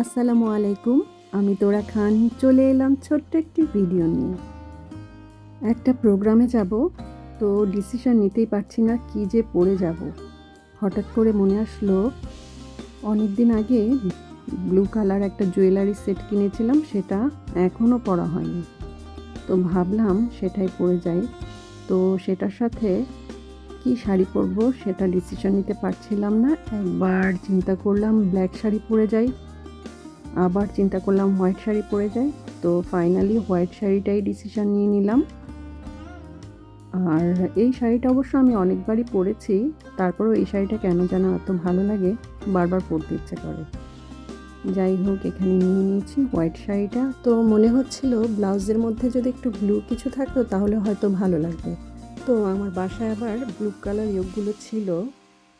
আসসালামু আলাইকুম। আমি তোরা খান। চলে এলাম ছোট্ট একটি ভিডিও নিয়ে। একটা প্রোগ্রামে যাব, তো ডিসিশন নিতেই পারছি না কি যে পড়ে যাব। হঠাৎ করে মনে আসলো অনেক দিন আগে ব্লু কালার একটা জুয়েলারি সেট কিনেছিলাম, সেটা এখনও পরা হয়নি। তো ভাবলাম সেটাই পরে যাই। তো সেটার সাথে কি শাড়ি পরবো সেটা ডিসিশন নিতে পারছিলাম না। একবার চিন্তা করলাম ব্ল্যাক শাড়ি পরে যাই। আবার চিন্তা করলাম হোয়াইট শাড়ি পরে যাই। তো ফাইনালি হোয়াইট শাড়িটাই ডিসিশান নিয়ে নিলাম। আর এই শাড়িটা অবশ্য আমি অনেকবারই পরেছি। তারপরেও এই শাড়িটা কেন যেন এত ভালো লাগে, বারবার পরতে ইচ্ছে করে। যাই হোক, এখানে নিয়ে নিয়েছি হোয়াইট শাড়িটা। তো মনে হচ্ছিল ব্লাউজের মধ্যে যদি একটু ব্লু কিছু থাকতো, তাহলে হয়তো ভালো লাগবে। তো আমার বাসায় আবার ব্লু কালার ইয়োগগুলো ছিল।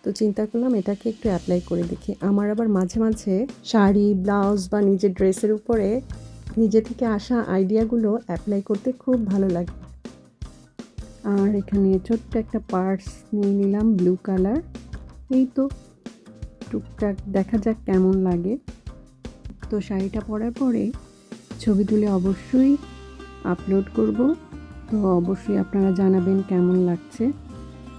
তো চিন্তা করলাম এটাকে একটু অ্যাপ্লাই করে দেখি। আমার আবার মাঝে মাঝে শাড়ি ব্লাউজ বা নিজের ড্রেসের উপরে নিজে থেকে আসা আইডিয়াগুলো অ্যাপ্লাই করতে খুব ভালো লাগে। আর এখানে ছোট্ট একটা পার্স নিয়ে নিলাম ব্লু কালার এই তো টুকটাক দেখা যাক কেমন লাগে। তো শাড়িটা পরার পরে ছবি তুলে অবশ্যই আপলোড করব। তো অবশ্যই আপনারা জানাবেন কেমন লাগছে।